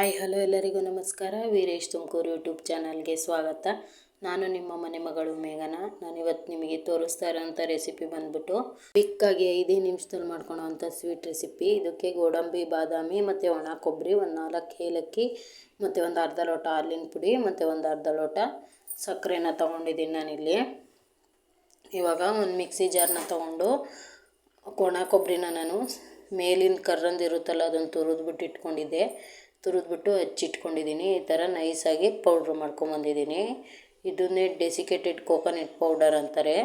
Hi, hello ಎಲ್ಲರಿಗೂ ನಮಸ್ಕಾರ. Veeresh Tumakuru YouTube ಚಾನಲ್ಗೆ ಸ್ವಾಗತ. ನಾನು ನಿಮ್ಮ ಮನೆ ಮಗಳು ಮೇಘನ. ನಾನಿವತ್ತು ನಿಮಗೆ ತೋರಿಸ್ತಾ ಇರೋಂಥ ರೆಸಿಪಿ ಬಂದ್ಬಿಟ್ಟು ಪಿಕ್ಕಾಗಿ ಐದೇ ನಿಮಿಷದಲ್ಲಿ ಮಾಡ್ಕೊಳ್ಳೋವಂಥ ಸ್ವೀಟ್ ರೆಸಿಪಿ. ಇದಕ್ಕೆ ಗೋಡಂಬಿ, ಬಾದಾಮಿ, ಮತ್ತು ಒಣ ಕೊಬ್ಬರಿ, ಒಂದು ನಾಲ್ಕು ಏಲಕ್ಕಿ, ಮತ್ತು ಒಂದು ಅರ್ಧ ಲೋಟ ಹಾಲಿನ ಪುಡಿ, ಮತ್ತು ಒಂದು ಅರ್ಧ ಲೋಟ ಸಕ್ಕರೆನ ತೊಗೊಂಡಿದ್ದೀನಿ ನಾನಿಲ್ಲಿ. ಇವಾಗ ಒಂದು ಮಿಕ್ಸಿ ಜಾರ್ನ ತೊಗೊಂಡು ಒಣ ಕೊಬ್ಬರಿನ ನಾನು ಮೇಲಿನ ಕರ್ರಂದಿರುತ್ತಲ್ಲ ಅದನ್ನು ತುರಿದ್ಬಿಟ್ಟು ಇಟ್ಕೊಂಡಿದ್ದೆ. ತುರಿದ್ಬಿಟ್ಟು ಹಚ್ಚಿಟ್ಕೊಂಡಿದ್ದೀನಿ. ಈ ಥರ ನೈಸಾಗಿ ಪೌಡ್ರ್ ಮಾಡ್ಕೊಂಬಂದಿದ್ದೀನಿ. ಇದನ್ನೇ ಡೆಸಿಕೇಟೆಡ್ ಕೋಕೋನೆಟ್ ಪೌಡರ್ ಅಂತಾರೆ.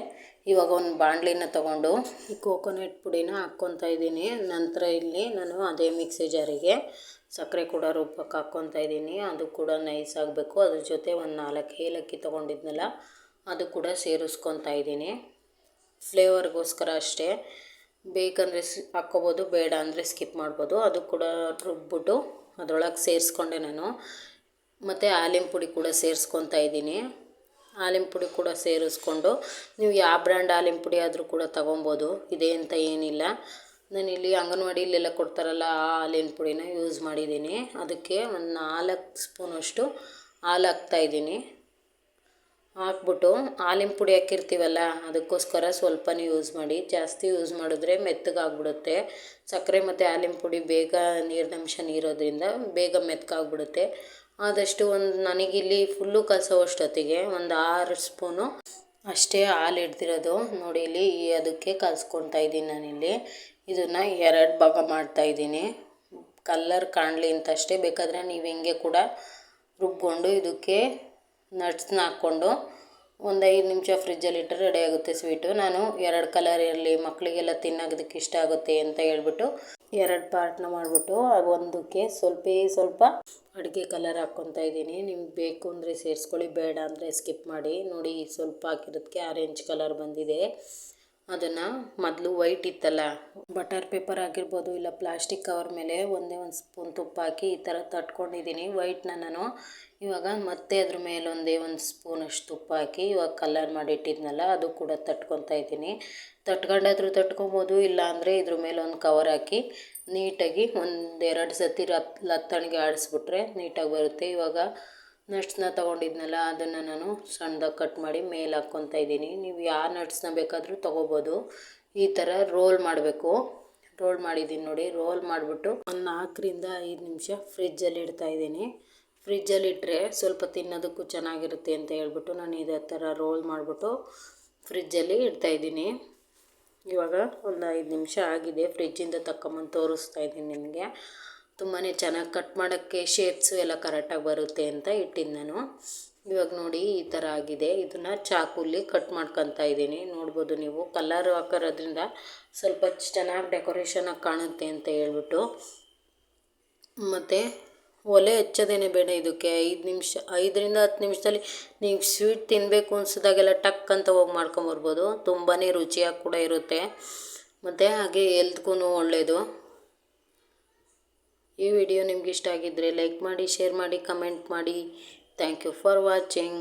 ಇವಾಗ ಒಂದು ಬಾಣಲಿನ ತೊಗೊಂಡು ಈ ಕೋಕೋನೆಟ್ ಪುಡಿನ ಹಾಕ್ಕೊತಾ ಇದ್ದೀನಿ. ನಂತರ ಇಲ್ಲಿ ನಾನು ಅದೇ ಮಿಕ್ಸಿ ಜಾರಿಗೆ ಸಕ್ಕರೆ ಕೂಡ ರುಬ್ಬಕ್ಕೆ ಹಾಕ್ಕೊತಾ ಇದ್ದೀನಿ. ಅದು ಕೂಡ ನೈಸ್ ಆಗಬೇಕು ಅದ್ರ ಜೊತೆ ಒಂದು ನಾಲ್ಕು ಏಲಕ್ಕಿ ತೊಗೊಂಡಿದ್ನಲ್ಲ, ಅದು ಕೂಡ ಸೇರಿಸ್ಕೊತಾ ಇದ್ದೀನಿ. ಫ್ಲೇವರ್ಗೋಸ್ಕರ ಅಷ್ಟೇ. ಬೇಕಂದರೆ ಸ್ ಹಾಕ್ಕೋಬೋದು, ಬೇಡ ಅಂದರೆ ಸ್ಕಿಪ್ ಮಾಡ್ಬೋದು. ಅದು ಕೂಡ ರುಬ್ಬಿಟ್ಟು ಅದರೊಳಗೆ ಸೇರಿಸ್ಕೊಂಡೆ ನಾನು. ಮತ್ತು ಆಲಿಂ ಪುಡಿ ಕೂಡ ಸೇರಿಸ್ಕೊತಾ ಇದ್ದೀನಿ. ಆಲಿಂ ಪುಡಿ ಕೂಡ ಸೇರಿಸ್ಕೊಂಡು ನೀವು ಯಾವ ಬ್ರ್ಯಾಂಡ್ ಆಲಿಂ ಪುಡಿ ಆದರೂ ಕೂಡ ತೊಗೊಬೋದು. ಇದೆ ಅಂತ ಏನಿಲ್ಲ. ನಾನಿಲ್ಲಿ ಅಂಗನವಾಡಿಲೆಲ್ಲ ಕೊಡ್ತಾರಲ್ಲ ಆ ಹಾಲಿನ ಪುಡಿನ ಯೂಸ್ ಮಾಡಿದ್ದೀನಿ. ಅದಕ್ಕೆ ಒಂದು ನಾಲ್ಕು ಸ್ಪೂನಷ್ಟು ಹಾಲು ಹಾಕ್ತಾಯಿದ್ದೀನಿ ಹಾಕ್ಬಿಟ್ಟು ಹಾಲಿನ ಪುಡಿ ಹಾಕಿರ್ತೀವಲ್ಲ, ಅದಕ್ಕೋಸ್ಕರ ಸ್ವಲ್ಪನೇ ಯೂಸ್ ಮಾಡಿ. ಜಾಸ್ತಿ ಯೂಸ್ ಮಾಡಿದ್ರೆ ಮೆತ್ತಗಾಗ್ಬಿಡುತ್ತೆ. ಸಕ್ಕರೆ ಮತ್ತು ಹಾಲಿನ ಪುಡಿ ಬೇಗ ನೀರಿನಂಶ ನೀರೋದ್ರಿಂದ ಬೇಗ ಮೆತ್ತಗಾಗ್ಬಿಡುತ್ತೆ ಆದಷ್ಟು ಒಂದು, ನನಗಿಲ್ಲಿ ಫುಲ್ಲು ಕಲಸೋವಷ್ಟೊತ್ತಿಗೆ ಒಂದು ಆರು ಸ್ಪೂನು ಅಷ್ಟೇ ಹಾಲು ಹಿಡ್ದಿರೋದು. ನೋಡಿ ಇಲ್ಲಿ ಅದಕ್ಕೆ ಕಲಸ್ಕೊತಾ ಇದ್ದೀನಿ ನಾನಿಲ್ಲಿ. ಇದನ್ನು ಎರಡು ಭಾಗ ಮಾಡ್ತಾಯಿದ್ದೀನಿ ಕಲ್ಲರ್ ಕಾಣಲಿ ಅಂತಷ್ಟೇ. ಬೇಕಾದರೆ ನೀವು ಹಿಂಗೆ ಕೂಡ ರುಬ್ಕೊಂಡು ಇದಕ್ಕೆ ನಟ್ಸ್ನ ಹಾಕ್ಕೊಂಡು ಒಂದು ಐದು ನಿಮಿಷ ಫ್ರಿಜ್ಜಲ್ಲಿ ಇಟ್ಟರೆ ರೆಡಿ ಆಗುತ್ತೆ ಸ್ವೀಟು. ನಾನು ಎರಡು ಕಲರ್ ಇರಲಿ, ಮಕ್ಕಳಿಗೆಲ್ಲ ತಿನ್ನೋದಕ್ಕೆ ಇಷ್ಟ ಆಗುತ್ತೆ ಅಂತ ಹೇಳ್ಬಿಟ್ಟು ಎರಡು ಪಾರ್ಟ್ನ ಮಾಡಿಬಿಟ್ಟು ಒಂದಕ್ಕೆ ಸ್ವಲ್ಪ ಸ್ವಲ್ಪ ಅಡುಗೆ ಕಲರ್ ಹಾಕ್ಕೊತಾ ಇದ್ದೀನಿ. ನಿಮ್ಗೆ ಬೇಕು ಅಂದರೆ ಸೇರಿಸ್ಕೊಳ್ಳಿ, ಬೇಡ ಅಂದರೆ ಸ್ಕಿಪ್ ಮಾಡಿ. ನೋಡಿ ಸ್ವಲ್ಪ ಹಾಕಿರೋದಕ್ಕೆ ಆರೆಂಜ್ ಕಲರ್ ಬಂದಿದೆ. ಅದನ್ನು ಮೊದಲು ವೈಟ್ ಇತ್ತಲ್ಲ ಬಟರ್ ಪೇಪರ್ ಆಗಿರ್ಬೋದು ಇಲ್ಲ ಪ್ಲಾಸ್ಟಿಕ್ ಕವರ್ ಮೇಲೆ ಒಂದೇ ಒಂದು ಸ್ಪೂನ್ ತುಪ್ಪ ಹಾಕಿ ಈ ಥರ ತಟ್ಕೊಂಡಿದ್ದೀನಿ. ವೈಟ್ನ ನಾನು ಇವಾಗ ಮತ್ತೆ ಅದ್ರ ಮೇಲೆ ಒಂದೇ ಒಂದು ಸ್ಪೂನಷ್ಟು ತುಪ್ಪ ಹಾಕಿ ಇವಾಗ ಕಲರ್ ಮಾಡಿಟ್ಟಿದ್ನಲ್ಲ ಅದು ಕೂಡ ತಟ್ಕೊತಾ ಇದ್ದೀನಿ. ತಟ್ಕೊಂಡಾದ್ರೂ ತಟ್ಕೊಬೋದು ಇಲ್ಲ ಅಂದರೆ ಇದ್ರ ಮೇಲೆ ಒಂದು ಕವರ್ ಹಾಕಿ ನೀಟಾಗಿ ಒಂದೆರಡು ಸತಿ ರತ್ ಲತ್ತಣಿಗೆ ಆಡಿಸ್ಬಿಟ್ರೆ ನೀಟಾಗಿ ಬರುತ್ತೆ. ಇವಾಗ ನಟ್ಸ್ನ ತೊಗೊಂಡಿದ್ನಲ್ಲ, ಅದನ್ನು ನಾನು ಸಣ್ಣದಾಗಿ ಕಟ್ ಮಾಡಿ ಮೇಲೆ ಹಾಕ್ಕೊತಾ ಇದ್ದೀನಿ. ನೀವು ಯಾವ ನಟ್ಸ್ನ ಬೇಕಾದರೂ ತೊಗೋಬೋದು. ಈ ಥರ ರೋಲ್ ಮಾಡಬೇಕು. ರೋಲ್ ಮಾಡಿದ್ದೀನಿ ನೋಡಿ, ರೋಲ್ ಮಾಡಿಬಿಟ್ಟು ಒಂದು ನಾಲ್ಕರಿಂದ ಐದು ನಿಮಿಷ ಫ್ರಿಜ್ಜಲ್ಲಿ ಇಡ್ತಾಯಿದ್ದೀನಿ ಫ್ರಿಜ್ಜಲ್ಲಿ ಇಟ್ಟರೆ ಸ್ವಲ್ಪ ತಿನ್ನೋದಕ್ಕೂ ಚೆನ್ನಾಗಿರುತ್ತೆ ಅಂತ ಹೇಳ್ಬಿಟ್ಟು ನಾನು ಇದೇ ಥರ ರೋಲ್ ಮಾಡಿಬಿಟ್ಟು ಫ್ರಿಜ್ಜಲ್ಲಿ ಇಡ್ತಾಯಿದ್ದೀನಿ ಇವಾಗ ಒಂದು ಐದು ನಿಮಿಷ ಆಗಿದೆ. ಫ್ರಿಜ್ಜಿಂದ ತಕ್ಕೊಂಬಂದು ತೋರಿಸ್ತಾ ಇದ್ದೀನಿ ನಿಮಗೆ. ತುಂಬಾ ಚೆನ್ನಾಗಿ ಕಟ್ ಮಾಡೋಕ್ಕೆ ಶೇಪ್ಸು ಎಲ್ಲ ಕರೆಕ್ಟಾಗಿ ಬರುತ್ತೆ ಅಂತ ಇಟ್ಟಿದ್ದು ನಾನು. ಇವಾಗ ನೋಡಿ ಈ ಥರ ಆಗಿದೆ. ಇದನ್ನು ಚಾಕುಲಿ ಕಟ್ ಮಾಡ್ಕೊತಾ ಇದ್ದೀನಿ. ನೋಡ್ಬೋದು ನೀವು ಕಲರ್ ಹಾಕೋದ್ರಿಂದ ಸ್ವಲ್ಪ ಚೆನ್ನಾಗಿ ಡೆಕೋರೇಷನಾಗಿ ಕಾಣುತ್ತೆ ಅಂತ ಹೇಳ್ಬಿಟ್ಟು. ಮತ್ತು ಒಲೆ ಹಚ್ಚೋದೇನೆ ಬೇಡ ಇದಕ್ಕೆ. ಐದು ನಿಮಿಷ, ಐದರಿಂದ ಹತ್ತು ನಿಮಿಷದಲ್ಲಿ ನೀವು ಸ್ವೀಟ್ ತಿನ್ನಬೇಕು ಅನಿಸಿದಾಗೆಲ್ಲ ಟಕ್ ಅಂತ ಹೋಗಿ ಮಾಡ್ಕೊಂಬರ್ಬೋದು. ತುಂಬಾ ರುಚಿಯಾಗಿ ಕೂಡ ಇರುತ್ತೆ. ಮತ್ತು ಹಾಗೆ ಎಲ್ತ್ಗೂ ಒಳ್ಳೆಯದು ಈ ವಿಡಿಯೋ ನಿಮ್ಗೆ ಇಷ್ಟ ಆಗಿದ್ದರೆ ಲೈಕ್ ಮಾಡಿ ಶೇರ್ ಮಾಡಿ ಕಮೆಂಟ್ ಮಾಡಿ. Thank you for watching